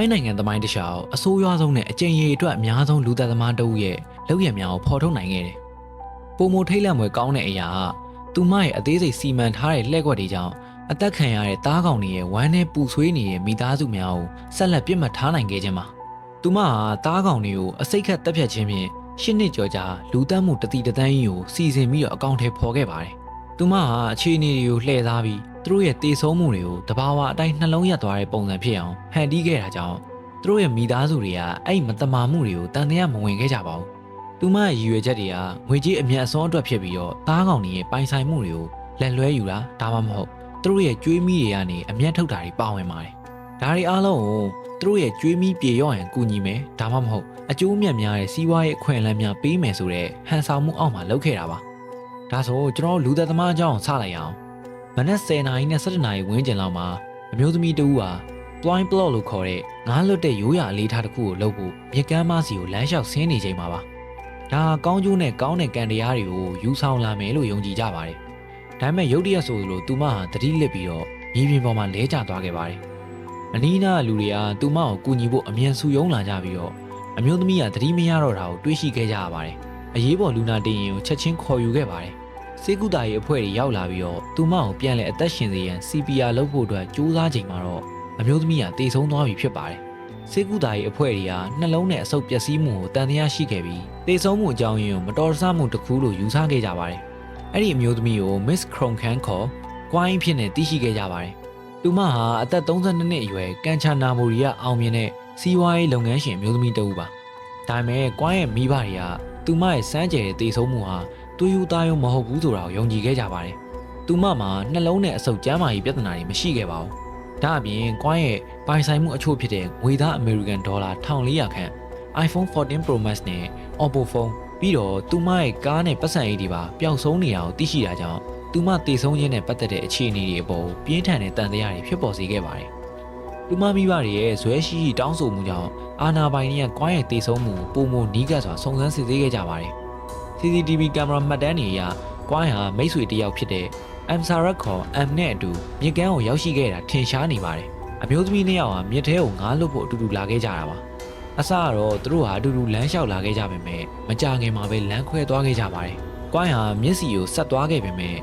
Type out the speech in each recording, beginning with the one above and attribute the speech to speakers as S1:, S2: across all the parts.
S1: ထိုင်းနိုင်ငံသမိုင်းတစ်လျှောက်အဆိုးရွားဆုံးနဲ့အကြိမ်ရေအတွက်အများဆုံးလူသက်သမားတဦးရဲ့လောက်ရများကိုဖော်ထုတ်နိုင်ခဲ့တယ်။ပုံမထိတ်လန့်မွယ်ကောင်းတဲ့အရာကသူမရဲ့အသေးစိတ်စီမံထားတဲ့လှည့်ကွက်တွေကြောင့်အသက်ခံရတဲ့သားကောင်တွေရဲ့ဝမ်းနဲ့ပူဆွေးနေတဲ့မိသားစုများကိုဆက်လက်ပြစ်မှတ်ထားနိုင်ခဲ့ခြင်းပါ။သူမဟာသားကောင်တွေကိုအစိတ်ခတ်တက်ဖြတ်ခြင်းဖြင့်ရှစ်နှစ်ကျော်ကြာလူတက်မှုတတိတသန်းကြီးကိုစီစဉ်ပြီးတော့အကောင့်ထဲပေါ်ခဲ့ပါတယ်။သူမဟာအခြေအနေတွေကိုလှည့်စားပြီး သူတို့ရဲ့တေဆုံးမှုတွေကိုတဘာဝအတိုင်းနှလုံးရက်သွားတဲ့ပုံစံဖြစ်အောင်ဟန်တီးခဲ့တာကြောင့်သူတို့ရဲ့မိသားစုတွေကအဲ့မတမာမှုတွေကိုတန်တရားမဝင်ခဲ့ကြပါဘူး။သူမရဲ့ရည်ရွယ်ချက်တွေကငွေကြေးအမြတ်အစွန်းအတွက်ဖြစ်ပြီးတော့သားကောင်တွေရဲ့ပိုင်ဆိုင်မှုတွေကိုလက်လွဲယူတာဒါမှမဟုတ်သူတို့ရဲ့ကြွေးမိတွေကနေအမျက်ထုတ်တာတွေပါဝင်ပါတယ်။ဒါတွေအားလုံးကိုသူတို့ရဲ့ကြွေးမိပြေရော့ရင်ကူညီမယ်ဒါမှမဟုတ်အကျိုးအမြတ်များတဲ့စီးပွားရေးအခွင့်အလမ်းများပေးမယ်ဆိုတဲ့ဟန်ဆောင်မှုအောက်မှာလုပ်ခဲ့တာပါ။ဒါဆိုကျွန်တော်တို့လူသက်သမားအကြောင်းစလိုက်အောင် မနက်10:00နာရီနဲ့17:00နာရီဝန်းကျင်လောက်မှာအမျိုးသမီးတဦးဟာ blind plot လို့ခေါ်တဲ့ငားလွတ်တဲ့ရိုးရာအလေးထားတစ်ခုကိုလုပ်ဖို့မြကမ်းမစီကိုလမ်းလျှောက်ဆင်းနေချိန်မှာပါ။ဒါကောင်းကျိုးနဲ့ကောင်းတဲ့ကံတရားတွေကိုယူဆောင်လာမယ်လို့ယုံကြည်ကြပါတယ်။ဒါပေမဲ့ရုတ်တရက်ဆိုလိုသူမဟာတတိလစ်ပြီးတော့မြေပြင်ပေါ်မှာလဲကျသွားခဲ့ပါတယ်။အနီးနားလူတွေကသူမကိုကူညီဖို့အမြန်ဆူယုံလာကြပြီးတော့အမျိုးသမီးကတတိမရတော့တာကိုတွေးရှိခဲ့ကြရပါတယ်။အရေးပေါ်လူနာတင်ရင်ကိုချက်ချင်းခေါ်ယူခဲ့ပါတယ်။ စေကူတာရဲ့အဖွဲ့တွေရောက်လာပြီးတော့သူမကိုပြန်လဲအသက်ရှင်စေရန် CPR လုပ်ဖို့အတွက်ကြိုးစားချိန်မှာတော့အမျိုးသမီးကတေဆုံးသွားပြီဖြစ်ပါတယ်။စေကူတာရဲ့အဖွဲ့တွေကနှလုံးနဲ့အဆုပ်ပျက်စီးမှုကိုတန်တရားရှိခဲ့ပြီးတေဆုံးမှုအကြောင်းရင်းကိုမတော်တဆမှုတစ်ခုလို့ယူဆခဲ့ကြပါတယ်။အဲ့ဒီအမျိုးသမီးကို Miss Kron Khan ခေါ်ကွိုင်းဖြစ်နေသိရှိခဲ့ကြပါတယ်။သူမဟာအသက်32နှစ်အရွယ်ကန်ချာနာမိုရီကအောင်မြင်တဲ့စီးပွားရေးလုပ်ငန်းရှင်အမျိုးသမီးတစ်ဦးပါ။ဒါပေမဲ့ကွိုင်းရဲ့မိဘတွေကသူမရဲ့စမ်းကြယ်တဲ့တေဆုံးမှုဟာ တူယူသားရုံမဟုတ်ဘူးဆိုတာကိုယုံကြည်ခဲ့ကြပါတယ်။သူမမှာနှလုံးနဲ့အဆုပ်ကျန်းမာရေးပြဿနာတွေမရှိခဲ့ပါဘူး။ဒါအပြင်ကွိုင်းရဲ့ပိုင်ဆိုင်မှုအချို့ဖြစ်တဲ့ငွေသားအမေရိကန်ဒေါ်လာ1400ခန့် iPhone 14 Pro Max နဲ့ Oppo phone ပြီးတော့သူမရဲ့ကားနဲ့ပတ်စံအိတ်တွေပါပျောက်ဆုံးနေတာကိုသိရှိတာကြောင့်သူမတေဆုံးခြင်းနဲ့ပတ်သက်တဲ့အခြေအနေတွေအပေါ်ပြင်းထန်တဲ့တန်တရားတွေဖြစ်ပေါ်စေခဲ့ပါတယ်။သူမမိဘတွေရဲ့ဇွဲရှိရှိတောင်းဆိုမှုကြောင့်အာနာပိုင်တွေကကွိုင်းရဲ့တေဆုံးမှုပုံမနီးကပ်စွာစုံစမ်းစစ်ဆေးခဲ့ကြပါတယ်။ CCTV ကင်မရာမှတ်တမ်းတွေအရကွိုင်းဟာမိတ်ဆွေတစ်ယောက်ဖြစ်တဲ့ M Sarat ခေါ် M နဲ့အတူမြစ်ကမ်းကိုရောက်ရှိခဲ့တာထင်ရှားနေပါတယ်။အမျိုးသမီးနှစ်ယောက်ဟာမြစ်ထဲကိုငားလွတ်ဖို့အတူတူလာခဲ့ကြတာပါ။အစကတော့သူတို့ဟာအတူတူလမ်းလျှောက်လာခဲ့ကြပေမဲ့မကြခင်မှာပဲလမ်းခွဲသွားခဲ့ကြပါတယ်။ကွိုင်းဟာမျက်စီကိုဆက်သွားခဲ့ပေမဲ့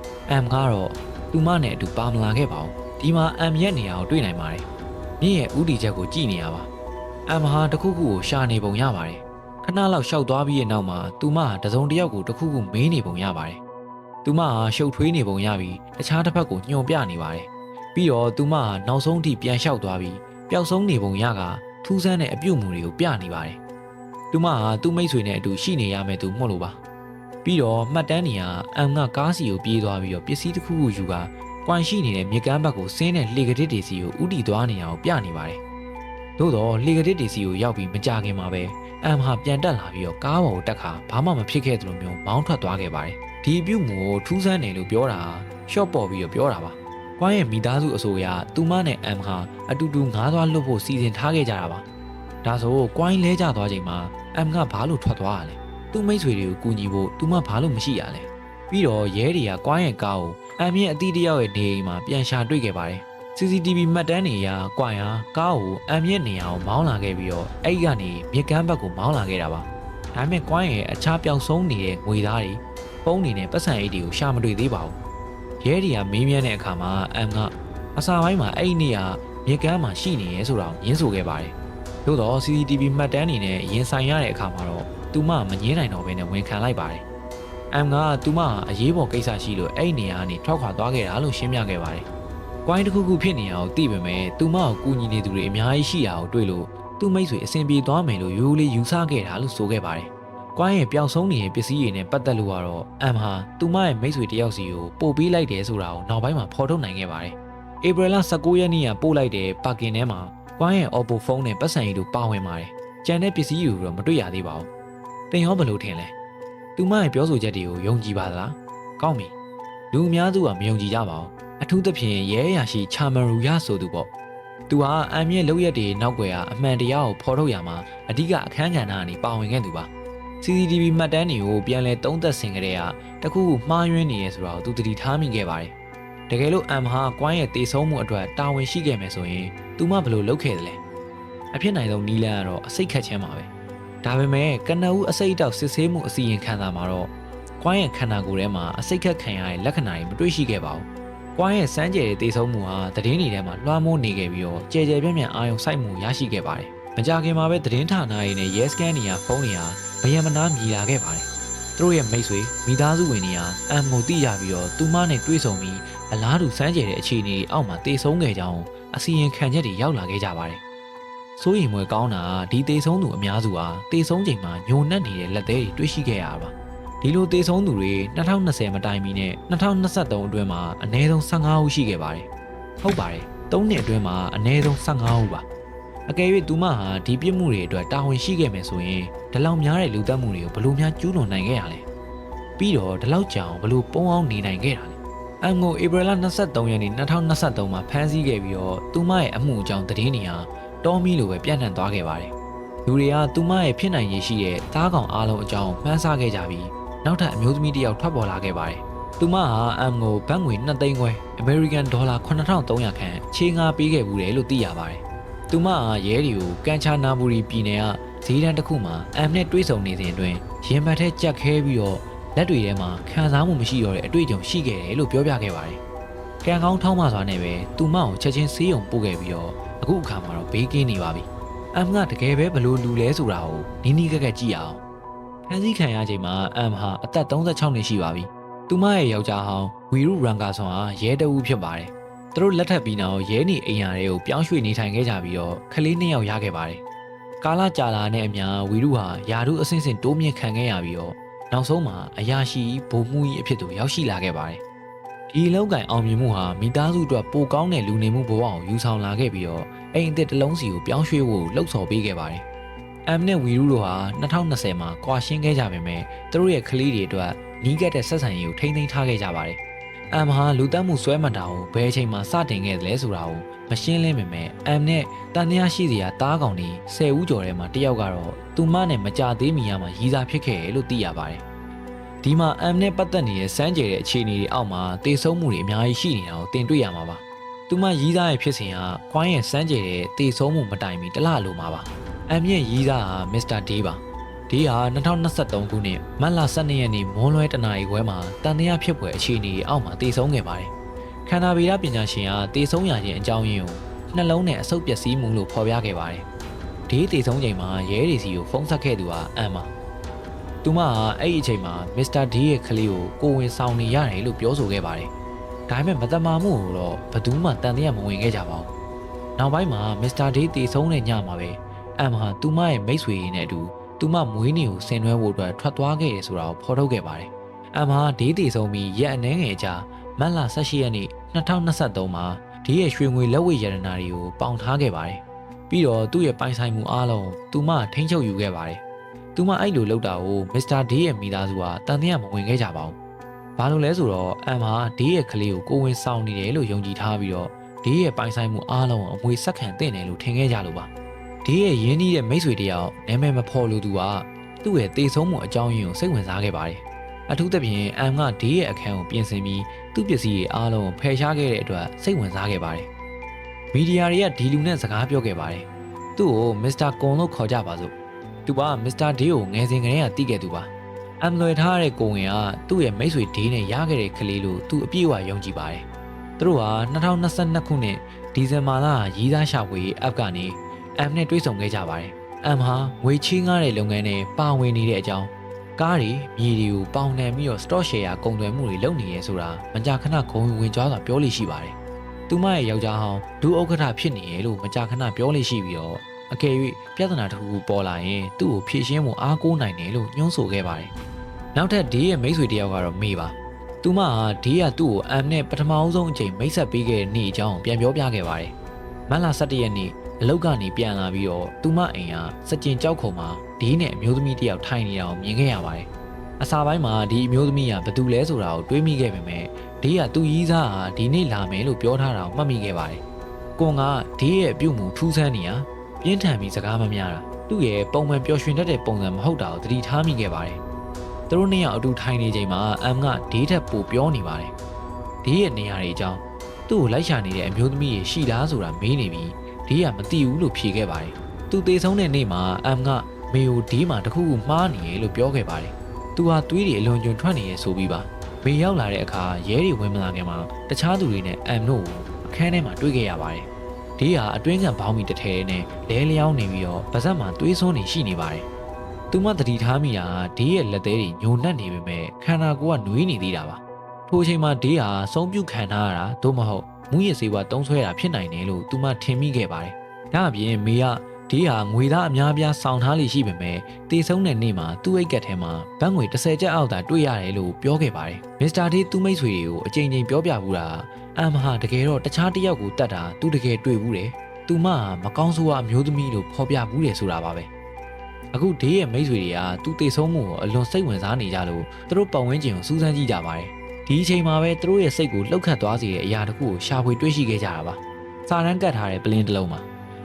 S1: M ကတော့သူမနဲ့အတူပါမလာခဲ့ပါဘူး။ဒီမှာ M ရဲ့နေရာကိုတွေ့နိုင်ပါတယ်။မြင့်ရဲ့ဥတီချက်ကိုကြည့်နေရပါ။ M ဟာတခုခုကိုရှာနေပုံရပါတယ်။ ခဏလောက်ရှောက်သွားပြီးတဲ့နောက်မှာသူမဟာတစုံတစ်ယောက်ကိုတခုခုမေးနေပုံရပါတယ်။သူမဟာရှုပ်ထွေးနေပုံရပြီးတခြားတစ်ဖက်ကိုညှို့ပြနေပါတယ်။ပြီးတော့သူမဟာနောက်ဆုံးထိပြန်လျှောက်သွားပြီးပျောက်ဆုံးနေပုံရကထူးဆန်းတဲ့အပြုတ်မှုတွေကိုပြနေပါတယ်။သူမဟာသူ့မိတ်ဆွေနဲ့အတူရှိနေရမယ်သူမှုလို့ပါ။ပြီးတော့မှတ်တမ်းနေကအမ်ကကားစီကိုပြေးသွားပြီးတော့ပစ္စည်းတစ်ခုခုယူကကွမ်ရှိနေတဲ့မြေကမ်းဘက်ကိုဆင်းတဲ့လေကတစ်တွေစီကိုဥတီသွားနေတာကိုပြနေပါတယ်။ သို့တော့လေကတစ်တွေစီကိုရောက်ပြီးမကြခင်မှာပဲအမ်ဟာပြန်တက်လာပြီးတော့ကားပေါ်ကိုတက်ခါဘာမှမဖြစ်ခဲ့သလိုမျိုးမောင်းထွက်သွားခဲ့ပါတယ်။ဒီအပြုတ်မှုကိုထူးဆန်းတယ်လို့ပြောတာရှော့ပေါ်ပြီးတော့ပြောတာပါ။ကွမ်ရဲ့မိသားစုအဆိုအရသူမနဲ့အမ်ဟာအတူတူငားသွားလွတ်ဖို့စီစဉ်ထားခဲ့ကြတာပါ။ဒါဆိုကွမ်လဲကျသွားချိန်မှာအမ်ကဘာလို့ထွက်သွားရလဲ။သူ့မိတ်ဆွေတွေကိုကူညီဖို့သူမဘာလို့မရှိရလဲ။ပြီးတော့ရဲတွေကကွမ်ရဲ့ကားကိုအမ်ရဲ့အတီးတယောက်ရဲ့နေအိမ်မှာပြန်ရှာတွေ့ခဲ့ပါတယ်။ CCTV မှတ်တမ်းတွေအရကွမ်ဟာကားကိုအမ်ရဲ့နေရာကိုမောင်းလာခဲ့ပြီးတော့အဲ့ဒီကနေမြစ်ကမ်းဘက်ကိုမောင်းလာခဲ့တာပါ။ဒါပေမဲ့ကွမ်ရဲ့အခြားပျောက်ဆုံးနေတဲ့ငွေသားတွေပုံးနေနဲ့ပတ်စံအိတ်တွေကိုရှာမတွေ့သေးပါဘူး။ရဲတွေကမေးမြန်းတဲ့အခါမှာအမ်ကအစာပိုင်းမှာအဲ့ဒီနေရာမြစ်ကမ်းမှာရှိနေရဲဆိုတာကိုညင်းဆိုခဲ့ပါတယ်။သို့တော့ CCTV မှတ်တမ်းတွေနဲ့ရင်ဆိုင်ရတဲ့အခါမှာတော့သူမမငင်းနိုင်တော့ဘဲနဲ့ဝန်ခံလိုက်ပါတယ်။ M ကသူမအရေးပေါ်ကိစ္စရှိလို့အဲ့ဒီနေရာကနေထွက်ခွာသွားခဲ့တာလို့ရှင်းပြခဲ့ပါတယ်။ ကွိုင်းတစ်ခုခုဖြစ်နေတာကိုသိပေမဲ့သူမကိုကူညီနေသူတွေအများကြီးရှိတာကိုတွေ့လို့သူ့မိတ်ဆွေအဆင်ပြေသွားမယ်လို့ရိုးလေးယူဆခဲ့တာလို့ဆိုခဲ့ပါတယ်။ကွိုင်းရဲ့ပျောက်ဆုံးနေတဲ့ပစ္စည်းတွေနဲ့ပတ်သက်လို့ကတော့ M ဟာသူမရဲ့မိတ်ဆွေတယောက်စီကိုပို့ပေးလိုက်တယ်ဆိုတာကိုနောက်ပိုင်းမှာဖော်ထုတ်နိုင်ခဲ့ပါတယ်။ဧပြီလ19ရက်နေ့ကပို့လိုက်တဲ့ပါကင်ထဲမှာကွိုင်းရဲ့ Oppo ဖုန်းနဲ့ပတ်စံရီတို့ပါဝင်ပါတယ်။ကျန်တဲ့ပစ္စည်းတွေတော့မတွေ့ရသေးပါဘူး။တင်ရောဘယ်လိုထင်လဲ။သူမရဲ့ပြောဆိုချက်တွေကိုယုံကြည်ပါသလားကောင်းပြီလူအများစုကမယုံကြည်ကြပါဘူး အထူးသဖြင့်ရဲအရာရှိချာမရူရဆိုသူပေါ့သူဟာအမ်ရဲ့လောက်ရက်တွေနောက်ွယ်ကအမှန်တရားကိုဖော်ထုတ်ရမှာအဓိကအခန်းကဏ္ဍကနေပါဝင်ခဲ့သူပါ CCTV မှတ်တမ်းတွေကိုပြန်လဲသုံးသက်ဆင်ကြတဲ့ကတခုခုမှားယွင်းနေရဲဆိုတာကိုသူသတိထားမိခဲ့ပါတယ်တကယ်လို့အမ်ဟာကွိုင်းရဲ့တေဆုံးမှုအတွက်တာဝန်ရှိခဲ့မယ်ဆိုရင်သူမဘယ်လိုလုပ်ခဲ့သလဲအဖြစ်နိုင်ဆုံးနီးလန်းကတော့အစိတ်ခတ်ခြင်းပါပဲဒါပေမဲ့ကနဦးအစိတ်တောက်စစ်ဆေးမှုအစီရင်ခံစာမှာတော့ကွိုင်းရဲ့ခန္ဓာကိုယ်ထဲမှာအစိတ်ခတ်ခံရတဲ့လက္ခဏာတွေမတွေ့ရှိခဲ့ပါဘူး ကွိုင်းရဲ့စမ်းကြယ်တဲ့တေဆုံးမှုဟာသတင်းတွေထဲမှာလွှမ်းမိုးနေခဲ့ပြီးတော့ကြဲကြဲပြန့်ပြန့်အာရုံစိုက်မှုရရှိခဲ့ပါတယ်မကြခင်မှာပဲသတင်းဌာနတွေနဲ့ရဲစခန်းတွေကဖုန်းတွေဟာဗယံမနာမြည်လာခဲ့ပါတယ်သူတို့ရဲ့မိတ်ဆွေမိသားစုဝင်တွေဟာအံကိုတိရပြီးတော့သူမနဲ့တွေ့ဆုံပြီးအလားတူစမ်းကြယ်တဲ့အခြေအနေတွေအောက်မှာတေဆုံးခဲ့ကြောင်းအစီရင်ခံချက်တွေရောက်လာခဲ့ကြပါတယ်။စိုးရိမ်မွယ်ကောင်းတာကဒီတေဆုံးသူအများစုဟာတေဆုံးချိန်မှာညိုနှက်နေတဲ့လက်သေးတွေတွေ့ရှိခဲ့ရတာပါ။ ဒီလိုတေဆုံးသူတွေ2020မတိုင်မီနဲ့2023အတွင်းမှာအနည်းဆုံး15ဦးရှိခဲ့ပါတယ်။ဟုတ်ပါတယ်။၃နှစ်အတွင်းမှာအနည်းဆုံး15ဦးပါ။အကယ်၍သူမဟာဒီပြစ်မှုတွေအတွက်တာဝန်ရှိခဲ့မယ်ဆိုရင်ဒီလောက်များတဲ့လူသတ်မှုတွေကိုဘယ်လိုများကျူးလွန်နိုင်ခဲ့ရလဲ။ပြီးတော့ဒီလောက်ကြာအောင်ဘယ်လိုပုံအောင်နေနိုင်ခဲ့တာလဲ။အမ်ကိုဧပြီလ23ရက်နေ့2023မှာဖမ်းဆီးခဲ့ပြီးတော့သူမရဲ့အမှုအကြောင်းသတင်းတွေဟာတောမီလိုပဲပြန့်နှံ့သွားခဲ့ပါတယ်။လူတွေကသူမရဲ့ဖြစ်နိုင်ရည်ရှိတဲ့သားကောင်အားလုံးအကြောင်းမှန်းဆခဲ့ကြပြီး နောက်ထပ်အမျိုးသမီးတစ်ယောက်ထွက်ပေါ်လာခဲ့ပါတယ်။သူမဟာအမ်ကိုဘတ်ငွေ2သိန်းခွဲ American Dollar 9300ခန့်ချေးငှားပေးခဲ့ဘူးတယ်လို့သိရပါတယ်။သူမဟာရဲတွေကိုကန်ချာနာဘူရီပြည်နယ်ကဈေးတန်းတစ်ခုမှာအမ်နဲ့တွေ့ဆုံနေစဉ်အတွင်းရင်ဘတ်ထဲကြက်ခဲပြီးတော့လက်တွေထဲမှာခံစားမှုမရှိတော့တဲ့အတွေ့အကြုံရှိခဲ့တယ်လို့ပြောပြခဲ့ပါတယ်။ကံကောင်းထောင်းမစွာနဲ့ပဲသူမကိုချက်ချင်းဆေးရုံပို့ခဲ့ပြီးတော့အခုအခါမှာတော့ဘေးကင်းနေပါပြီ။အမ်ကတကယ်ပဲဘလို့လူလဲဆိုတာကိုနီးနီးကက်ကက်ကြည့်အောင်။ ဖန်စီခံရချိန်မှာအမ်ဟာအသက်36နှစ်ရှိပါပြီ။သူမရဲ့ယောက်ျားဟောင်းဝီရုရန်ကာဆွန်ဟာရဲတအူးဖြစ်ပါတယ်။သူတို့လက်ထပ်ပြီးနောက်ရဲနေအိမ်ယာတွေကိုပြောင်းရွှေ့နေထိုင်ခဲ့ကြပြီးတော့ကလေးနှစ်ယောက်ရခဲ့ပါတယ်။ကာလာကြာလာနဲ့အမျှဝီရုဟာယာရုအဆင့်ဆင့်တိုးမြင့်ခံခဲ့ရပြီးတော့နောက်ဆုံးမှာအရာရှိဗိုလ်မှူးကြီးအဖြစ်သို့ရောက်ရှိလာခဲ့ပါတယ်။ဒီလောက်ကင်အောင်မြင်မှုဟာမိသားစုအတွက်ပိုကောင်းတဲ့လူနေမှုဘဝကိုယူဆောင်လာခဲ့ပြီးတော့အိမ်အသစ်တစ်လုံးစီကိုပြောင်းရွှေ့ဖို့လှုံ့ဆော်ပေးခဲ့ပါတယ်။ အမ်နဲ့ဝီရုတို့ဟာ2020မှာကွာရှင်းခဲ့ကြပေမဲ့သူတို့ရဲ့ကလေးတွေအတွက်နီးကပ်တဲ့ဆက်ဆံရေးကိုထိန်းသိမ်းထားခဲ့ကြပါတယ်။အမ်ဟာလူတက်မှုဆွဲမှတ်တာကိုဘယ်အချိန်မှာစတင်ခဲ့သလဲဆိုတာကိုမရှင်းလင်းပေမဲ့အမ်နဲ့တန်တရားရှိစရာတားကောင်တွေ10ဦးကျော်ထဲမှာတစ်ယောက်ကတော့သူမနဲ့မကြသေးမီရမှာရီးစားဖြစ်ခဲ့တယ်လို့သိရပါတယ်။ဒီမှာအမ်နဲ့ပတ်သက်နေတဲ့စမ်းကြယ်တဲ့အခြေအနေတွေအောက်မှာတေဆုံးမှုတွေအများကြီးရှိနေတာကိုတင်တွေ့ရမှာပါ။သူမရီးသားရဲ့ဖြစ်စဉ်ဟာခွိုင်းရဲ့စမ်းကြယ်တဲ့တေဆုံးမှုမတိုင်မီတစ်လလိုမှာပါ။ အမ်ရဲ့ရီးသားဟာမစ္စတာဒေးပါ။ဒေးဟာ2023ခုနှစ်မတ်လ12ရက်နေ့မွန်းလွဲတနာရီခွဲမှာတန်တရားဖြစ်ပွဲအခြေအနေအောက်မှာတေဆုံးခဲ့ပါတယ်။ခန္ဓာဗေဒပညာရှင်ဟာတေဆုံးရခြင်းအကြောင်းရင်းကိုနှလုံးနဲ့အဆုတ်ပျက်စီးမှုလို့ဖော်ပြခဲ့ပါတယ်။ဒေးတေဆုံးချိန်မှာရဲတွေစီကိုဖုန်းဆက်ခဲ့သူဟာအမ်ပါ။သူမဟာအဲ့ဒီအချိန်မှာမစ္စတာဒီရဲ့ကလေးကိုကိုဝင်ဆောင်နေရတယ်လို့ပြောဆိုခဲ့ပါတယ်။ဒါပေမဲ့မတမာမှုကိုတော့ဘယ်သူမှတန်တရားမဝင်ခဲ့ကြပါဘူး။နောက်ပိုင်းမှာမစ္စတာဒီတည်ဆုံးတဲ့ညမှာပဲ အမ်ဟာသူမရဲ့မိတ်ဆွေရင်းနဲ့အတူသူမမွေးနေ့ကိုဆင်နွှဲဖို့အတွက်ထွက်သွားခဲ့တယ်ဆိုတာကိုဖော်ထုတ်ခဲ့ပါတယ်။အမ်ဟာဒီတည်ဆုံးပြီးရက်အနှဲငယ်ကြာမတ်လ18ရက်နေ့2023မှာဒီရဲ့ရွှေငွေလက်ဝဲရတနာတွေကိုပေါင်ထားခဲ့ပါတယ်။ပြီးတော့သူ့ရဲ့ပိုင်ဆိုင်မှုအားလုံးသူမထိန်းချုပ်ယူခဲ့ပါတယ်။သူမအဲ့လိုလုပ်တာကိုမစ္စတာဒေးရဲ့မိသားစုကတန်တရားမဝင်ခဲ့ကြပါဘူး။ဘာလို့လဲဆိုတော့အမ်ဟာဒေးရဲ့ကလေးကိုကိုဝင်ဆောင်နေတယ်လို့ယုံကြည်ထားပြီးတော့ဒေးရဲ့ပိုင်ဆိုင်မှုအားလုံးအမွေဆက်ခံတဲ့တယ်လို့ထင်ခဲ့ကြလို့ပါ။ ဒေးရဲ့ရင်းနှီးတဲ့မိတ်ဆွေတယောက်နာမည်မဖော်လို့သူကသူ့ရဲ့တေဆုံးမှုအကြောင်းရင်းကိုစိတ်ဝင်စားခဲ့ပါတယ်။အထူးသဖြင့်အမ်ကဒေးရဲ့အခန်းကိုပြင်ဆင်ပြီးသူ့ပစ္စည်းတွေအားလုံးဖယ်ရှားခဲ့တဲ့အတွက်စိတ်ဝင်စားခဲ့ပါတယ်။မီဒီယာတွေကဒီလူနဲ့စကားပြောခဲ့ပါတယ်။သူ့ကိုမစ္စတာကွန်လို့ခေါ်ကြပါစို့။သူကမစ္စတာဒေးကိုငယ်စဉ်ကတည်းကတီးခဲ့သူပါအမ်လွယ်ထားတဲ့ကိုဝင်ကသူ့ရဲ့မိတ်ဆွေဒေးနဲ့ရခဲ့တဲ့ကလေးလို့သူအပြည့်အဝယုံကြည်ပါတယ်သူတို့ဟာ2022ခုနှစ်ဒီဇင်ဘာလရီးသားရှာဖွေအပ်ကနေ အမ်နဲ့တွေ့ဆုံခဲ့ကြပါတယ်အမ်ဟာငွေချေးငှားတဲ့လုပ်ငန်းနဲ့ပါဝင်နေတဲ့အကြောင်းကားတွေမြေတွေကိုပေါင်နှံပြီးတော့ stock share ကုန်သွယ်မှုတွေလုပ်နေရဲဆိုတာမကြာခဏဂုံဝင်ကြွားစွာပြောလို့ရှိပါတယ်သူမရဲ့ယောက်ျားဟောင်းဒူဥက္ကဋ္ဌဖြစ်နေရလို့မကြာခဏပြောလို့ရှိပြီးတော့အကယ်၍ပြဿနာတစ်ခုခုပေါ်လာရင်သူ့ကိုဖြေရှင်းဖို့အားကိုးနိုင်တယ်လို့ညွှန်းဆိုခဲ့ပါတယ်။နောက်ထပ်ဒေးရဲ့မိတ်ဆွေတယောက်ကတော့မေပါ။သူမဟာဒေးကသူ့ကိုအမ်နဲ့ပထမအဆုံးအချိန်မိတ်ဆက်ပေးခဲ့တဲ့နေ့အကြောင်းပြန်ပြောပြခဲ့ပါတယ်။မတ်လ17ရက်နေ့ အလောက်ကနေပြန်လာပြီးတော့သူမအိမ်ဟာစကြင်ကြောက်ခုံမှာဒေးနဲ့အမျိုးသမီးတယောက်ထိုင်နေတာကိုမြင်ခဲ့ရပါတယ်။အစာပိုင်းမှာဒီအမျိုးသမီးကဘသူလဲဆိုတာကိုတွေးမိခဲ့ပေမဲ့ဒေးကသူ့ရီးစားဟာဒီနေ့လာမယ်လို့ပြောထားတာကိုမှတ်မိခဲ့ပါတယ်။ကွန်ကဒေးရဲ့အပြုတ်မှုထူးဆန်းနေရပြင်းထန်ပြီးစကားမများတာသူ့ရဲ့ပုံမှန်ပျော်ရွှင်တတ်တဲ့ပုံစံမဟုတ်တာကိုသတိထားမိခဲ့ပါတယ်သူတို့နှစ်ယောက်အတူထိုင်နေချိန်မှာအမ်ကဒေးထက်ပိုပြောနေပါတယ်ဒေးရဲ့နေရာတွေအကြောင်းသူ့ကိုလိုက်ရှာနေတဲ့အမျိုးသမီးရဲ့ရှိလားဆိုတာမေးနေပြီး ဒေးကမသိဘူးလို့ဖြေခဲ့ပါတယ်သူတေဆုံးတဲ့နေ့မှာအမ်ကမေကိုဒီမှာတခုခုမှားနေရလို့ပြောခဲ့ပါတယ်သူဟာသွေးတွေအလွန်ကျွံထွက်နေရဆိုပြီးပါမေရောက်လာတဲ့အခါရဲတွေဝင်မလာခင်မှာတခြားသူတွေနဲ့အမ်တို့ကိုအခန်းထဲမှာတွေ့ခဲ့ရပါတယ်ဒီဟာအတွင်းကဘောင်းမီတစ်ထည်နဲ့လဲလျောင်းနေပြီးတော့ဗဇက်မှာသွေးစွန်းနေရှိနေပါတယ်သူမတတိထားမိတာဒီရဲ့လက်သေးတွေညိုနှက်နေပေမဲ့ခန္ဓာကိုယ်ကနှွေးနေသေးတာပါထိုအချိန်မှာဒီဟာဆုံးပြုခံထားရတာသို့မဟုတ် မူရစေဝါတုံးဆွဲတာဖြစ်နိုင်တယ်လို့သူမထင်မိခဲ့ပါတယ်ဒါအပြင်မေကဒီဟာငွေသားအများအပြားစောင့်ထားလိရှိပေမဲ့တေဆုံးတဲ့နေ့မှာသူ့အိတ်ကက်ထဲမှာဘတ်ငွေ30ကျပ်အောက်သာတွေ့ရတယ်လို့ပြောခဲ့ပါတယ်မစ္စတာဒီသူ့မိတ်ဆွေတွေကိုအကြိမ်ကြိမ်ပြောပြဘူးတာအမ်ဟာတကယ်တော့တခြားတစ်ယောက်ကိုတတ်တာသူတကယ်တွေ့ဘူးတယ်သူမဟာမကောင်းဆိုးအမျိုးသမီးလို့ဖော်ပြဘူးတယ်ဆိုတာပါပဲအခုဒေးရဲ့မိတ်ဆွေတွေကသူတေဆုံးမှုကိုအလွန်စိတ်ဝင်စားနေကြလို့သူတို့ပတ်ဝန်းကျင်ကိုစူးစမ်းကြည့်ကြပါတယ် ဒီအချိန်မှာပဲသူတို့ရဲ့စိတ်ကိုလှုပ်ခတ်သွားစေတဲ့အရာတစ်ခုကိုရှာဖွေတွေ့ရှိခဲ့ကြတာပါစာရန်ကတ်ထားတဲ့ပလင်းတစ်လုံးမှာ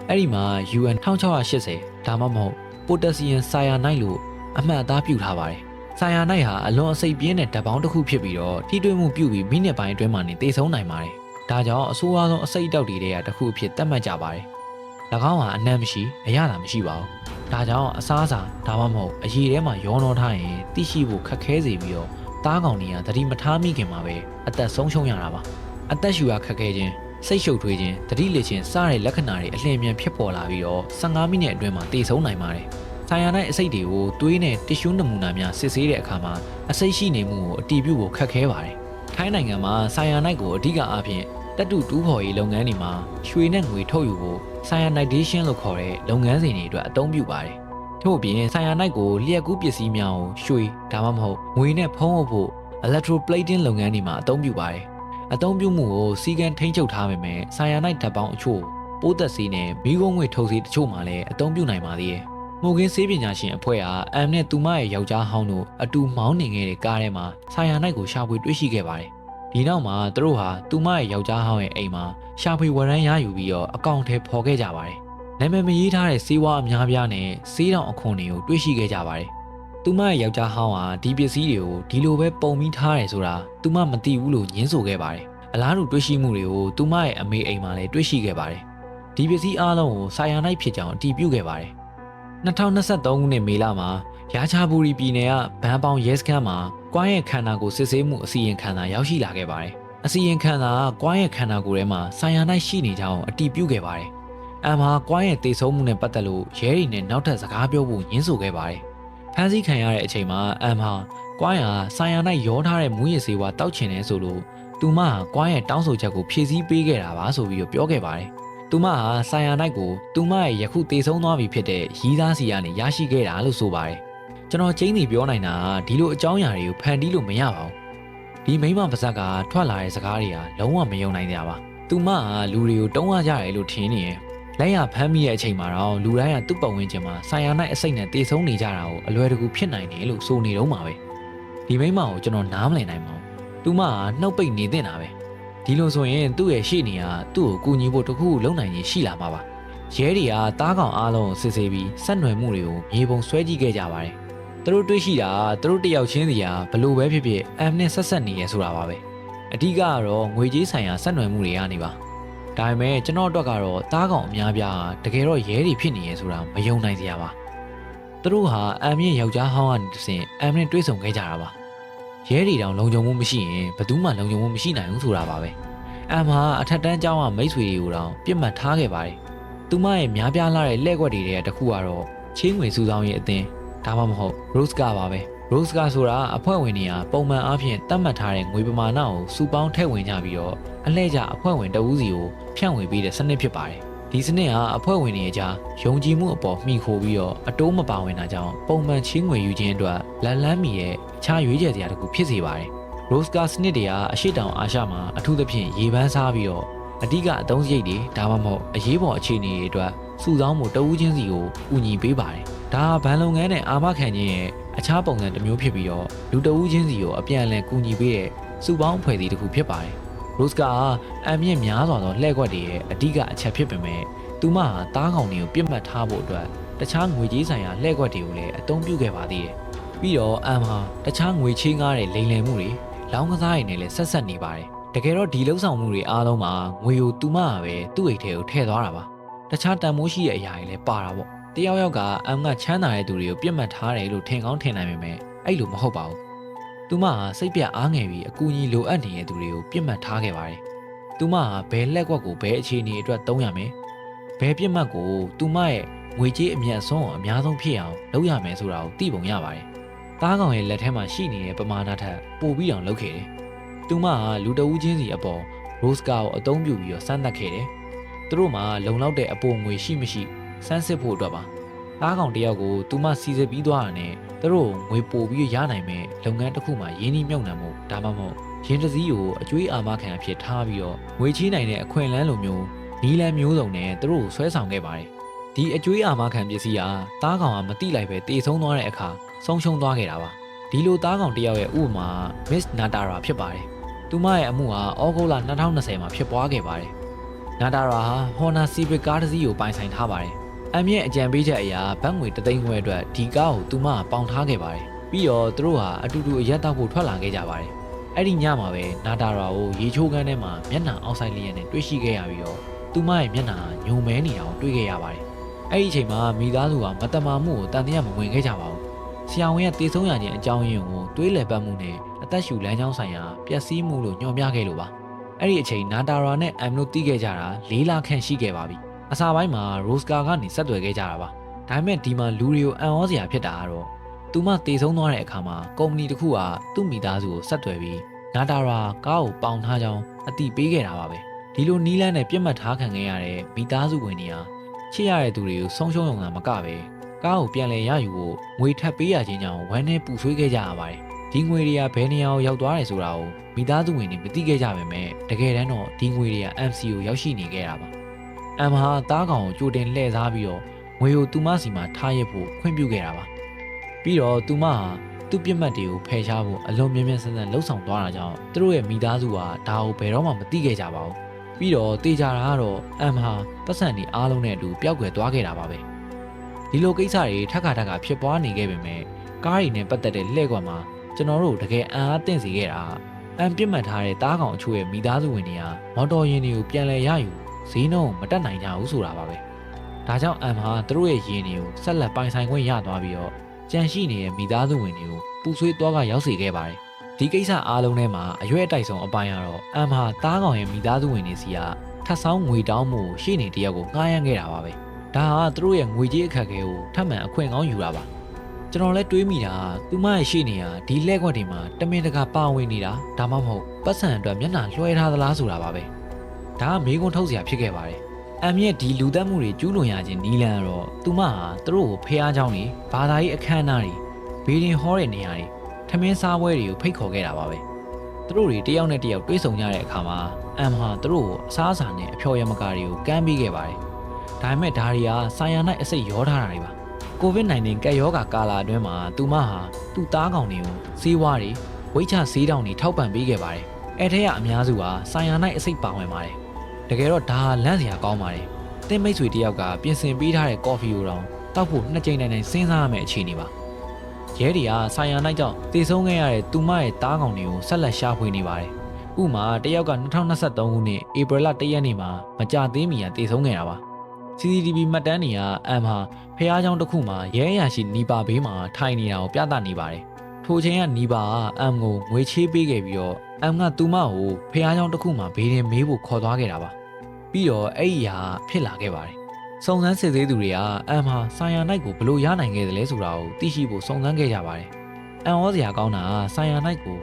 S1: အဲ့ဒီမှာ UN 1680ဒါမှမဟုတ်ပိုတက်ဆီယမ်ဆာယာနိုက်လို့အမှတ်အသားပြုထားပါတယ်။ဆာယာနိုက်ဟာအလွန်အစိပ်ပြင်းတဲ့ဓာတ်ပေါင်းတစ်ခုဖြစ်ပြီးတော့ထိတွေ့မှုပြုပြီးမိနစ်ပိုင်းအတွင်းမှာနေတေဆုံးနိုင်ပါတယ်။ဒါကြောင့်အဆိုးအဆုံးအစိပ်တောက်တွေတဲ့တစ်ခုအဖြစ်သတ်မှတ်ကြပါတယ်။၎င်းဟာအနံ့မရှိအရသာမရှိပါဘူး။ဒါကြောင့်အစားအစာဒါမှမဟုတ်အရည်ထဲမှာရောနှောထားရင်သိရှိဖို့ခက်ခဲစေပြီးတော့ တားကောင်တွေကသတိမထားမိခင်မှာပဲအသက်ဆုံးရှုံးရတာပါ။အသက်ရှူရခက်ခဲခြင်းစိတ်ရှုပ်ထွေးခြင်းတတိလေခြင်းစတဲ့လက္ခဏာတွေအလျင်အမြန်ဖြစ်ပေါ်လာပြီးတော့15မိနစ်အတွင်းမှာတည်ဆုံးနိုင်ပါတယ်။ဆိုင်ယာနိုင်အစိတ်တွေကိုသွေးနဲ့တစ်ရှူးနမူနာများစစ်ဆေးတဲ့အခါမှာအစိတ်ရှိနေမှုကိုအတည်ပြုဖို့ခက်ခဲပါတယ်။ထိုင်းနိုင်ငံမှာဆိုင်ယာနိုင်ကိုအဓိကအားဖြင့်တက်တူတူးဖော်ရေးလုပ်ငန်းတွေမှာရွှေနဲ့ငွေထုတ်ယူဖို့ဆိုင်ယာနိုက်ဒေးရှင်းလို့ခေါ်တဲ့လုပ်ငန်းစဉ်တွေအတွက်အသုံးပြုပါတယ်။ ထို့အပြင်ဆိုင်ယာနိုင်ကိုလျှက်ကူးပစ္စည်းများကိုရွှေဒါမှမဟုတ်ငွေနဲ့ဖုံးအုပ်ဖို့ electroplating လုပ်ငန်းတွေမှာအသုံးပြုပါတယ်။အသုံးပြုမှုကိုစီကံထိန်းချုပ်ထားပေမဲ့ဆိုင်ယာနိုက်ဓာတ်ပေါင်းအချို့ပိုးသက်ဆေးနဲ့မိဂုံးငွေထုတ်ဆေးတချို့မှာလည်းအသုံးပြုနိုင်ပါသေးတယ်။မိုကင်းဆေးပညာရှင်အဖွဲ့ဟာအမ်နဲ့သူမရဲ့ယောက်ျားဟောင်းတို့အတူမောင်းနေခဲ့တဲ့ကားထဲမှာဆိုင်ယာနိုက်ကိုရှာဖွေတွေ့ရှိခဲ့ပါတယ်။ဒီနောက်မှာသူတို့ဟာသူမရဲ့ယောက်ျားဟောင်းရဲ့အိမ်မှာရှာဖွေဝရမ်းရယူပြီးတော့အကောင့်ထဲပေါ်ခဲ့ကြပါတယ်။ နာမည်မရေးထားတဲ့ဆေးဝါးအများပြားနဲ့ဆေးတောင်အခွန်တွေကိုတွေ့ရှိခဲ့ကြပါတယ်။သူမရဲ့ယောက်ျားဟောင်းဟာဒီပစ္စည်းတွေကိုဒီလိုပဲပုံပြီးထားတယ်ဆိုတာသူမမသိဘူးလို့ညင်းဆိုခဲ့ပါတယ်။အလားတူတွေ့ရှိမှုတွေကိုသူမရဲ့အမေအိမ်မှာလည်းတွေ့ရှိခဲ့ပါတယ်။ဒီပစ္စည်းအားလုံးကိုဆိုင်ယာနိုက်ဖြစ်ကြောင်းအတည်ပြုခဲ့ပါတယ်။2023ခုနှစ်မေလမှာရာချာဘူရီပြည်နယ်ကဘန်ပေါင်ရဲစခန်းမှာကွမ်းရဲ့ခန္ဓာကိုယ်စစ်ဆေးမှုအစီရင်ခံစာရောက်ရှိလာခဲ့ပါတယ်။အစီရင်ခံစာကကွမ်းရဲ့ခန္ဓာကိုယ်ထဲမှာဆိုင်ယာနိုက်ရှိနေကြောင်းအတည်ပြုခဲ့ပါတယ်။ အမ်ဟာကွမ်းရဲ့တေဆုံးမှုနဲ့ပတ်သက်လို့ရဲတွေနဲ့နောက်ထပ်စကားပြောဖို့ညှင်းဆိုခဲ့ပါတယ်။ဖမ်းဆီးခံရတဲ့အချိန်မှာအမ်ဟာကွမ်းဟာဆိုင်ယာနိုက်ရောထားတဲ့မူရည်စေဝါတောက်ချင်တယ်ဆိုလို့သူမဟာကွမ်းရဲ့တောင်းဆိုချက်ကိုဖြည့်ဆည်းပေးခဲ့တာပါဆိုပြီးတော့ပြောခဲ့ပါတယ်။သူမဟာဆိုင်ယာနိုက်ကိုသူမရဲ့ယခုတေဆုံးသွားပြီဖြစ်တဲ့ရီးသားစီကနေရရှိခဲ့တာလို့ဆိုပါတယ်။ကျွန်တော်ချင်းစီပြောနိုင်တာကဒီလိုအကြောင်းအရာတွေကိုဖန်တီးလို့မရပါဘူး။ဒီမိမပါဇက်ကထွက်လာတဲ့စကားတွေကလုံးဝမယုံနိုင်ကြပါ။သူမကလူတွေကိုတုံးရကြတယ်လို့ထင်နေရဲ့။ လက်ရဖမ်းမိတဲ့အချိန်မှာတော့လူတိုင်းကသူ့ပတ်ဝန်းကျင်မှာဆိုင်ယာနိုက်အစိတ်နဲ့တေဆုံးနေကြတာကိုအလွယ်တကူဖြစ်နိုင်တယ်လို့ဆိုနေတော့မှာပဲ။ဒီမိမကိုကျွန်တော်နားမလည်နိုင်ပါဘူး။သူမကနှုတ်ပိတ်နေတင်တာပဲ။ဒီလိုဆိုရင်သူ့ရဲ့ရှေ့နေကသူ့ကိုကူညီဖို့တခုခုလုပ်နိုင်ရင်ရှိလာမှာပါ။ရဲတွေကတားကောင်အားလုံးကိုစစ်ဆေးပြီးဆက်နွယ်မှုတွေကိုမြေပုံဆွဲကြည့်ခဲ့ကြပါတယ်။သူတို့တွေးရှိတာကသူတို့တယောက်ချင်းစီကဘလို့ပဲဖြစ်ဖြစ်အမ်နဲ့ဆက်ဆက်နေရဆိုတာပါပဲ။အဓိကကတော့ငွေကြေးဆိုင်ရာဆက်နွယ်မှုတွေကနေပါ။ ဒါပေမဲ့ကျွန်တော်အတွက်ကတော့တားကောင်အများပြားတကယ်တော့ရဲတွေဖြစ်နေရဆိုတာမယုံနိုင်စရာပါ။သူတို့ဟာအမ်ရဲ့ယောက်ျားဟောင်းကနေတစ်ဆင့်အမ်နဲ့တွေးဆုံခဲ့ကြတာပါ။ရဲတွေတောင်လုံခြုံမှုမရှိရင်ဘယ်သူမှလုံခြုံမှုမရှိနိုင်ဘူးဆိုတာပါပဲ။အမ်ဟာအထက်တန်းကျောင်းကမိတ်ဆွေတွေကိုတောင်ပြစ်မှတ်ထားခဲ့ပါတယ်။သူမရဲ့များပြားလာတဲ့လက်ကွက်တွေတဲ့တခုကတော့ချင်းငွေစုဆောင်ရေးအသင်းဒါမှမဟုတ် Rose ကပါပဲ Rose ကဆိုတာအဖွဲ့ဝင်တွေကပုံမှန်အားဖြင့်တတ်မှတ်ထားတဲ့ငွေပမာဏကိုစုပေါင်းထည့်ဝင်ကြပြီးတော့အလှည့်ကျအဖွဲ့ဝင်တဦးစီကိုဖြန့်ဝေပေးတဲ့စနစ်ဖြစ်ပါတယ်ဒီစနစ်ဟာအဖွဲ့ဝင်တွေအကြားယုံကြည်မှုအပေါ်မှီခိုပြီးတော့အတိုးမပါဝင်တာကြောင့်ပုံမှန်ချင်းငွေယူခြင်းအတွက်လက်လန်းမီရဲ့ခြားရွေးချယ်စရာတစ်ခုဖြစ်စေပါတယ် Rose ကစနစ်တွေကအရှိတောင်အာရှမှာအထူးသဖြင့်ရေပန်းစားပြီးတော့အဓိကအသုံးစရိတ်တွေဒါမှမဟုတ်အရေးပေါ်အခြေအနေတွေအတွက်စုဆောင်းမှုတဦးချင်းစီကိုဥညီပေးပါတယ်။ဒါဘဏ်လုပ်ငန်းနဲ့အာမခံခြင်းရဲ့ အခြားပုံစံတစ်မျိုးဖြစ်ပြီးတော့လူတဦးချင်းစီကိုအပြန်အလှန်ကူညီပေးတဲ့စုပေါင်းအဖွဲ့အစည်းတစ်ခုဖြစ်ပါတယ်။ Rose ကအမ်မြင့်များစွာသောလှည့်ကွက်တွေရဲ့အဓိကအချက်ဖြစ်ပေမဲ့သူမဟာတားကောင်တွေကိုပြစ်မှတ်ထားဖို့အတွက်တခြားငွေကြေးဆိုင်ရာလှည့်ကွက်တွေကိုလည်းအသုံးပြုခဲ့ပါသေးတယ်။ပြီးတော့အမ်ဟာတခြားငွေချေးငားတဲ့လိမ်လည်မှုတွေလောင်းကစားတွေနဲ့လည်းဆက်ဆက်နေပါတယ်။တကယ်တော့ဒီလှုပ်ဆောင်မှုတွေအားလုံးမှာငွေကိုသူမကပဲသူ့အိတ်ထဲကိုထည့်သွားတာပါတခြားတန်မိုးရှိတဲ့အရာတွေလည်းပါတာပေါ့ တယောက်ယောက်ကအမ်ကချမ်းသာတဲ့သူတွေကိုပြစ်မှတ်ထားတယ်လို့ထင်ကောင်းထင်နိုင်ပေမဲ့အဲ့လိုမဟုတ်ပါဘူးသူမဟာစိတ်ပြတ်အားငယ်ပြီးအကူအညီလိုအပ်နေတဲ့သူတွေကိုပြစ်မှတ်ထားခဲ့ပါတယ်သူမဟာဘယ်လက်ကွက်ကိုဘယ်အခြေအနေအတွက်သုံးရမယ်ဘယ်ပြစ်မှတ်ကိုသူမရဲ့ငွေကြေးအမြတ်အစွန်းကိုအများဆုံးဖြစ်အောင်လုပ်ရမယ်ဆိုတာကိုသိပုံရပါတယ်သားကောင်ရဲ့လက်ထဲမှာရှိနေတဲ့ပမာဏထက်ပိုပြီးအောင်လုပ်ခဲ့တယ်သူမဟာလူတဦးချင်းစီအပေါ်ရိုစကာကိုအသုံးပြုပြီးတော့စမ်းသပ်ခဲ့တယ်။သူတို့မှာလုံလောက်တဲ့အပိုငွေရှိမရှိ စမ်းစစ်ဖို့အတွက်ပါ။သားကောင်တယောက်ကိုသူမစီစစ်ပြီးသွားတာနဲ့သူတို့ငွေပို့ပြီးရနိုင်မဲ့လုပ်ငန်းတစ်ခုမှရင်းနှီးမြှုပ်နှံမှုဒါမှမဟုတ်ရင်းတစည်းကိုအကျွေးအာမခံအဖြစ်ထားပြီးတော့ငွေချေးနိုင်တဲ့အခွင့်အလမ်းလိုမျိုးနီးလန်းမျိုးစုံနဲ့သူတို့ကိုဆွဲဆောင်ခဲ့ပါတယ်။ဒီအကျွေးအာမခံပစ္စည်းဟာသားကောင်ကမတိလိုက်ပဲတေဆုံးသွားတဲ့အခါဆုံးရှုံးသွားခဲ့တာပါ။ဒီလိုသားကောင်တယောက်ရဲ့ဥပမာ Miss Natara ဖြစ်ပါတယ်။သူမရဲ့အမှုဟာဩဂုတ်လ2020မှာဖြစ်ပွားခဲ့ပါတယ်။နာတာရာဟာ Honda Civic ကားတစ်စီးကိုပိုင်ဆိုင်ထားပါတယ်။ အမ်ရဲ့အကြံပေးချက်အရဘတ်ငွေတသိန်းခွဲအတွက်ဒီကားကိုသူမကပေါင်ထားခဲ့ပါတယ်။ပြီးတော့သူတို့ဟာအတူတူအရက်တောက်ဖို့ထွက်လာခဲ့ကြပါတယ်။အဲ့ဒီညမှာပဲနာတာရာကိုရေချိုးခန်းထဲမှာမျက်နှာအောက်ဆိုင်လျက်နဲ့တွေ့ရှိခဲ့ရပြီးတော့သူမရဲ့မျက်နှာညုံမဲနေတာကိုတွေ့ခဲ့ရပါတယ်။အဲ့ဒီအချိန်မှာမိသားစုကမတမာမှုကိုတန်တရားမဝင်ခဲ့ကြပါဘူး။ဆရာဝန်ရဲ့တေဆုံးရခြင်းအကြောင်းရင်းကိုတွေးလည်ပတ်မှုနဲ့အသက်ရှူလမ်းကြောင်းဆိုင်ရာပျက်စီးမှုလို့ညွှန်ပြခဲ့လို့ပါအဲ့ဒီအချိန်နာတာရာနဲ့အမ်တို့တီးခဲ့ကြတာ၄လခန့်ရှိခဲ့ပါပြီ အစာပိုင်းမှာရိုစကာကနေဆက်သွယ်ခဲ့ကြတာပါဒါပေမဲ့ဒီမှာလူတွေကိုအံ့ဩစရာဖြစ်တာကတော့သူမတေဆုံးသွားတဲ့အခါမှာကုမ္ပဏီတစ်ခုကသူ့မိသားစုကိုဆက်သွယ်ပြီးနာတာရာကားကိုပေါင်ထားကြောင်းအတိပေးခဲ့တာပါပဲဒီလိုနီးလန်းနဲ့ပြစ်မှတ်ထားခံခဲ့ရတဲ့မိသားစုဝင်တွေဟာချစ်ရတဲ့သူတွေကိုဆုံးရှုံးရုံသာမကပဲကားကိုပြန်လည်ရယူဖို့ငွေထပ်ပေးရခြင်းကြောင့်ဝမ်းနဲ့ပူဆွေးခဲ့ကြရပါတယ်ဒီငွေတွေကဘယ်နေရာကိုရောက်သွားတယ်ဆိုတာကိုမိသားစုဝင်တွေမသိခဲ့ကြပါပဲတကယ်တမ်းတော့ဒီငွေတွေက MC ကိုရောက်ရှိနေခဲ့တာပါ။ M ဟာသားကောင်ကိုကြိုတင်လှည့်စားပြီးတော့ငွေကိုသူမစီမှာထားရဖို့ခွင့်ပြုခဲ့တာပါ။ပြီးတော့သူမဟာသူ့ပြစ်မှတ်တွေကိုဖယ်ရှားဖို့အလွန်မြဲမြဲဆန်းဆန်းလှုပ်ဆောင်သွားတာကြောင့်သူတို့ရဲ့မိသားစုကဒါကိုဘယ်တော့မှမသိခဲ့ကြပါဘူး။ပြီးတော့တေချာတာကတော့ M ဟာပတ်စံဒီအားလုံးနဲ့အတူပျောက်ကွယ်သွားခဲ့တာပါပဲ။ဒီလိုကိစ္စတွေထက်ခါထက်ခါဖြစ်ပွားနေခဲ့ပေမဲ့ကားတွေနဲ့ပတ်သက်တဲ့လှည့်ကွက်မှာကျွန်တော်တို့တကယ်အံအားသင့်စေခဲ့တာအံပြစ်မှတ်ထားတဲ့တားကောင်အချို့ရဲ့မိသားစုဝင်တွေကမော်တော်ယာဉ်တွေကိုပြန်လည်ရယူ ဈေးနှုန်းမတက်နိုင်ကြဘူးဆိုတာပါပဲဒါကြောင့်အံဟာသူတို့ရဲ့ယာဉ်တွေကိုဆက်လက်ပိုင်ဆိုင်ခွင့်ရသွားပြီးတော့ကြန့်ရှိနေတဲ့မိသားစုဝင်တွေကိုပူဆွေးသွားကရောက်စေခဲ့ပါတယ်ဒီကိစ္စအားလုံးထဲမှာအရွက်အတိုက်ဆုံးအပိုင်းကတော့အံဟာတားကောင်ရဲ့မိသားစုဝင်တွေစီကထပ်ဆောင်ငွေတောင်းမှုရှေ့နေတယောက်ကိုငှားရမ်းခဲ့တာပါပဲဒါဟာသူတို့ရဲ့ငွေကြေးအခက်အခဲကိုထပ်မံအခွင့်ကောင်းယူတာပါကျွန်တော်လည်းတွေးမိတာသူမရဲ့ရှေ့နေဟာဒီလက်ကွက်တွေမှာတမင်တကာပါဝင်နေတာဒါမှမဟုတ်ပတ်စံအတွက်မျက်နှာလွှဲထားသလားဆိုတာပါပဲ ဒါကမေးခွန်းထုတ်စရာဖြစ်ခဲ့ပါတယ်အမ်ရဲ့ဒီလူသက်မှုတွေကျူးလွန်ရခြင်းနီလန်ကတော့သူမဟာသူတို့ကိုဖះเจ้าနေဘာသာရေးအခမ်းအနားတွေဘေးရင်ဟောတဲ့နေရာတွေထမင်းစားပွဲတွေကိုဖိတ်ခေါ်ခဲ့တာပါပဲသူတို့တွေတယောက်နဲ့တယောက်တွေးဆုံကြတဲ့အခါမှာအမ်ဟာသူတို့ကိုအစားအစာနဲ့အဖျော်ယမကာတွေကိုကမ်းပေးခဲ့ပါတယ်ဒါပေမဲ့ဒါတွေကဆိုင်ယာနိုင်အစိတ်ရောထားတာတွေပါ COVID-19 ကပ်ရောဂါကာလအတွင်းမှာသူမဟာသူ့သားကောင်တွေကိုဈေးဝါးတွေဝိတ်ချဈေးတောင်တွေထောက်ပံ့ပေးခဲ့ပါတယ်။အဲထဲကအများစုဟာဆိုင်ယာနိုင်အစိတ်ပါဝင်ပါတယ်။ တကယ်တော့ဒါဟာလန့်စရာကောင်းပါတယ်။တင်းမိတ်ဆွေတယောက်ကပြင်ဆင်ပေးထားတဲ့ကော်ဖီကိုတော့တောက်ဖို့နှစ်ကြိမ်တိုင်းတိုင်းစဉ်းစားရမယ့်အခြေအနေပါ။ရဲတွေကဆိုင်ယာနိုင်ကြောင့်တည်ဆုံးခဲ့ရတဲ့သူမရဲ့သားကောင်တွေကိုဆက်လက်ရှာဖွေနေပါတယ်။ဥမာတယောက်က2023ခုနှစ်ဧပြီလ1ရက်နေ့မှာမကြသေးမီကတည်ဆုံးခဲ့တာပါ။ CCTV မှတ်တမ်းတွေကအမ်ဟာဖះเจ้าတစ်ခုမှာရဲအရာရှိနီပါဘေးမှာထိုင်နေတာကိုပြသနေပါတယ်။ထိုချိန်ကနီပါကအမ်ကိုငွေချေးပေးခဲ့ပြီးတော့အမ်ကသူမကိုဖះเจ้าတစ်ခုမှာဘေးတင်မေးဖို့ခေါ်သွားခဲ့တာပါ။ ပြီးတော့အဲ့ဒီဟာဖြစ်လာခဲ့ပါတယ်။စုံစမ်းစစ်ဆေးသူတွေကအမ်ဟာဆိုင်ယာနိုင်ကိုဘလို့ရနိုင်ခဲ့တယ်လဲဆိုတာကိုသိရှိဖို့စုံစမ်းခဲ့ကြပါတယ်။အမ်ဩစရာကောင်းတာကဆိုင်ယာနိုင်ကို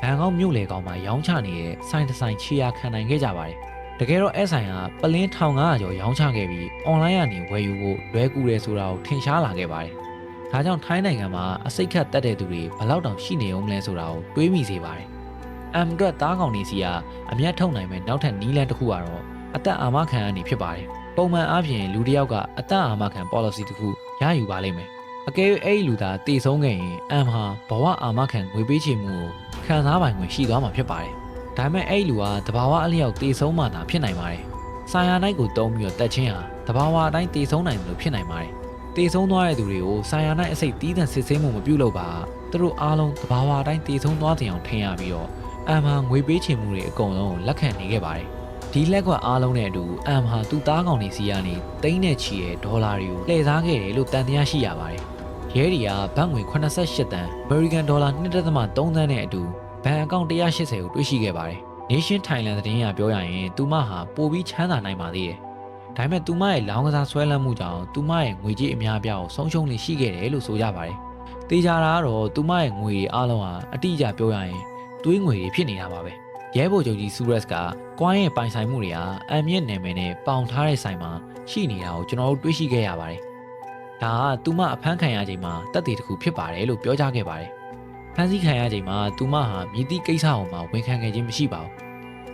S1: ဘန်ကောက်မြို့လေကောင်မှာရောင်းချနေတဲ့ဆိုင်တစ်ဆိုင်ချီယာခံနိုင်ခဲ့ကြပါတယ်။တကယ်တော့အဲ့ဆိုင်ကပလင်း1500ကျော်ရောင်းချခဲ့ပြီးအွန်လိုင်းကနေဝယ်ယူဖို့လွဲကူတယ်ဆိုတာကိုထင်ရှားလာခဲ့ပါတယ်။ဒါကြောင့်ထိုင်းနိုင်ငံမှာအစိတ်ခတ်တက်တဲ့သူတွေဘယ်လောက်တောင်ရှိနေအောင်လဲဆိုတာကိုတွေးမိစေပါတယ်။ M အတွက်သားကောင်နေစီကအမျက်ထုတ်နိုင်မဲ့နောက်ထပ်နီးလန်းတစ်ခုကတော့ အသက်အာမခံအနေဖြစ်ပါတယ်။ပုံမှန်အားဖြင့်လူတစ်ယောက်ကအသက်အာမခံ policy တစ်ခုရယူပါလိမ့်မယ်။အကယ်၍အဲ့ဒီလူသားတည်ဆုံးခဲ့ရင် M ဟာဘဝအာမခံငွေပေးချေမှုကိုခံစားပိုင်ခွင့်ရှိသွားမှာဖြစ်ပါတယ်။ဒါပေမဲ့အဲ့ဒီလူကတဘာဝအလျောက်တည်ဆုံးမှသာဖြစ်နိုင်ပါတယ်။ဆိုင်ယာနိုင်ကိုတုံးပြီးတော့တက်ချင်းဟာတဘာဝအတိုင်းတည်ဆုံးနိုင်တယ်လို့ဖြစ်နိုင်ပါတယ်။တည်ဆုံးသွားတဲ့သူတွေကိုဆိုင်ယာနိုင်အစိတ်တီးသန့်စစ်ဆေးမှုမပြုလုပ်ပါ။သူတို့အားလုံးတဘာဝအတိုင်းတည်ဆုံးသွားတဲ့အောင်ထင်ရပြီးတော့အမ်ဟာငွေပေးချေမှုတွေအကုန်လုံးကိုလက်ခံနေခဲ့ပါတယ်။ ဒီလက်ကွက်အားလုံးနဲ့အတူအမ်ဟာသူ့သားကောင်တွေစီကနေတိန်းနဲ့ချီတဲ့ဒေါ်လာတွေကိုလှည့်စားခဲ့တယ်လို့တန်တရားရှိရပါတယ်။ရဲတွေကဘတ်ငွေ88တန် American ဒေါ်လာ1.3သန်းနဲ့အတူဘဏ်အကောင့်180ကိုတွေ့ရှိခဲ့ပါတယ်။ Nation Thailand သတင်းအရပြောရရင်သူမဟာပိုပြီးချမ်းသာနိုင်ပါသေးတယ်။ဒါပေမဲ့သူမရဲ့လောင်းကစားဆွဲလန်းမှုကြောင့်သူမရဲ့ငွေကြေးအများအပြားကိုဆုံးရှုံးနေရှိခဲ့တယ်လို့ဆိုကြပါတယ်။တေချာတာကတော့သူမရဲ့ငွေတွေအားလုံးဟာအတိအကျပြောရရင်သွေးငွေတွေဖြစ်နေတာပါပဲ။ ရဲဘော်ချုပ်ကြီးဆူရက်စ်ကကွိုင်းရဲ့ပိုင်ဆိုင်မှုတွေဟာအမ်မြင့်နာမည်နဲ့ပေါင်ထားတဲ့ဆိုင်မှာရှိနေတာကိုကျွန်တော်တို့တွေ့ရှိခဲ့ရပါတယ်။ဒါကသူမအဖမ်းခံရချိန်မှာတက်တည်တစ်ခုဖြစ်ပါတယ်လို့ပြောကြားခဲ့ပါတယ်။ဖမ်းဆီးခံရချိန်မှာသူမဟာမြည်သည့်ကိစ္စအောင်မှဝန်ခံခဲ့ခြင်းမရှိပါဘူး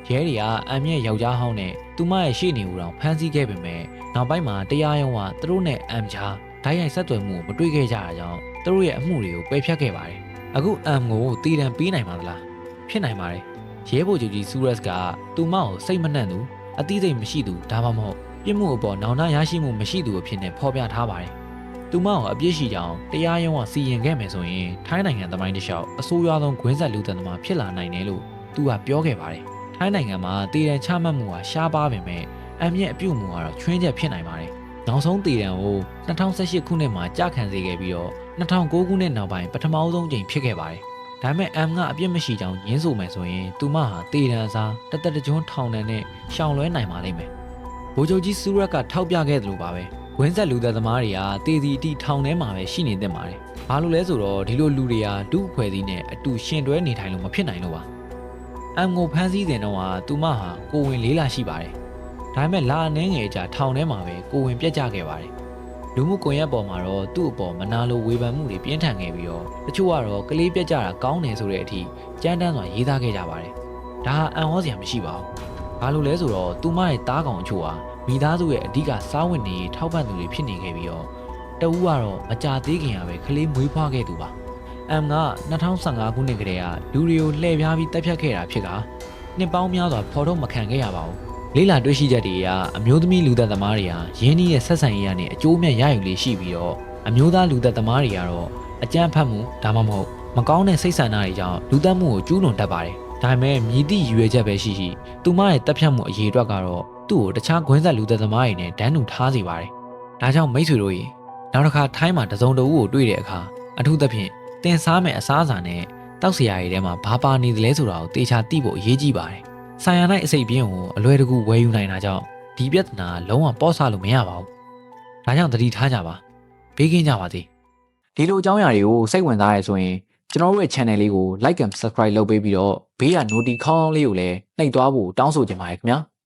S1: ။ရဲတွေကအမ်မြင့်ယောက်ျားဟောင်းနဲ့သူမရဲ့ရှေ့နေဦးတော်ဖမ်းဆီးခဲ့ပေမဲ့နောက်ပိုင်းမှာတရားရုံးကသူတို့နဲ့အမ်ချာဓာတ်ရိုက်ဆက်သွယ်မှုကိုမတွေ့ခဲ့ကြတာကြောင့်သူတို့ရဲ့အမှုတွေကိုပယ်ဖျက်ခဲ့ပါတယ်။အခုအမ်ကိုတည်တံပေးနိုင်ပါသလား။ဖြစ်နိုင်ပါတယ်။ ရဲဘော်ကြီးကြီးဆူရက်စ်ကသူမကိုစိတ်မနှံ့သူအသီးစိတ်မရှိသူဒါမှမဟုတ်ပြစ်မှုအပေါ်နောင်တရရှိမှုမရှိသူအဖြစ်နဲ့ဖော်ပြထားပါတယ်။သူမကိုအပြစ်ရှိကြောင်းတရားရုံးကစီရင်ခဲ့မယ်ဆိုရင်ထိုင်းနိုင်ငံသမိုင်းတစ်လျှောက်အဆိုးရွားဆုံးဂွင်းဆက်လူသံသမားဖြစ်လာနိုင်တယ်လို့သူကပြောခဲ့ပါတယ်။ထိုင်းနိုင်ငံမှာတည်တံချမှတ်မှုဟာရှားပါပေမဲ့အမြင့်အပြုတ်မှုကတော့ချွင်းချက်ဖြစ်နိုင်ပါတယ်။နောက်ဆုံးတည်တံကို2018ခုနှစ်မှာကြာခံစေခဲ့ပြီးတော့2009ခုနှစ်နောက်ပိုင်းပထမဆုံးကြိမ်ဖြစ်ခဲ့ပါတယ်။ ဒါပေမဲ့ M ကအပြစ်မရှိကြောင်းညင်းဆိုမယ်ဆိုရင်သူမဟာတည်တံစားတသက်တကြွန်းထောင်တယ်နဲ့ရှောင်လွဲနိုင်ပါလိမ့်မယ်။ဗိုလ်ချုပ်ကြီးစူရက်ကထောက်ပြခဲ့သလိုပါပဲ။ဝင်းဆက်လူသက်သမားတွေကတည်စီအတီထောင်ထဲမှာပဲရှိနေသင့်ပါတယ်။ဘာလို့လဲဆိုတော့ဒီလိုလူတွေကဒုအဖွဲ့အစည်းနဲ့အတူရှင်တွဲနေထိုင်လို့မဖြစ်နိုင်လို့ပါ။ M ကိုဖမ်းဆီးတဲ့တော့ဟာသူမဟာကိုဝင်လေးလာရှိပါတယ်။ဒါပေမဲ့လာအနေငယ်ကြာထောင်ထဲမှာပဲကိုဝင်ပြက်ကြခဲ့ပါတယ်။ လူမှုကွန်ရက်ပေါ်မှာတော့သူ့အပေါ်မနာလိုဝေဖန်မှုတွေပြင်းထန်ခဲ့ပြီးတော့တချို့ကတော့ကလေးပြက်ကြတာကောင်းတယ်ဆိုတဲ့အထိကြမ်းတမ်းစွာရေးသားခဲ့ကြပါတယ်။ဒါဟာအံ့ဩစရာမရှိပါဘူး။ဘာလို့လဲဆိုတော့သူမရဲ့တားကောင်အချို့ဟာမိသားစုရဲ့အဓိကစားဝင်နေရေးထောက်ပံ့သူတွေဖြစ်နေခဲ့ပြီးတော့တဦးကတော့မကြသေးခင်ကပဲကလေးမွေးဖွားခဲ့သူပါ။ M က2015ခုနှစ်ကတည်းကလူတွေကိုလှည့်ပြားပြီးတပ်ဖြတ်ခဲ့တာဖြစ်ကနှစ်ပေါင်းများစွာဖော်ထုတ်မခံခဲ့ရပါဘူး။ လေးလာတွေ့ရှိချက်တွေကအမျိုးသမီးလူသက်သမားတွေဟာရင်းနှီးရဲ့ဆက်ဆံရေးကနေအကျိုးမြတ်ရယူလေးရှိပြီးတော့အမျိုးသားလူသက်သမားတွေကတော့အကြမ်းဖက်မှုဒါမှမဟုတ်မကောင်းတဲ့စိတ်ဆန္ဒတွေကြောင့်လူသက်မှုကိုကျူးလွန်တတ်ပါတယ်။ဒါပေမဲ့မြည်သည့်ရည်ရွယ်ချက်ပဲရှိရှိသူမရဲ့တပ်ဖြတ်မှုအရေးအတွက်ကတော့သူ့ကိုတခြားခွင်းဆက်လူသက်သမားတွေနဲ့ဒန်းတူထားစေပါတယ်။ဒါကြောင့်မိတ်ဆွေတို့ရေနောက်တစ်ခါထိုင်းမှာတစုံတဦးကိုတွေ့တဲ့အခါအထူးသဖြင့်တင်စားမဲ့အစားအစာနဲ့တောက်စရာတွေထဲမှာဘာပါနေသလဲဆိုတာကိုတေချာသိဖို့အရေးကြီးပါတယ်။ ဆိုင်ရနိုင်အစိတ်ပြင်းကိုအလွယ်တကူဝယ်ယူနိုင်တာကြောင့်ဒီပြဿနာလုံးဝပေါ့ဆလို့မရပါဘူး။ဒါကြောင့်သတိထားကြပါ။ဘေးကင်းကြပါစေ။ဒီလိုအကြောင်းအရာတွေကိုစိတ်ဝင်စားရဆိုရင်ကျွန်တော်တို့ရဲ့ channel လေးကို like and subscribe လုပ်ပေးပြီးတော့ဘေးက notification လေးကိုလည်းနှိပ်သွားဖို့တောင်းဆိုချင်ပါတယ်ခင်ဗျာ။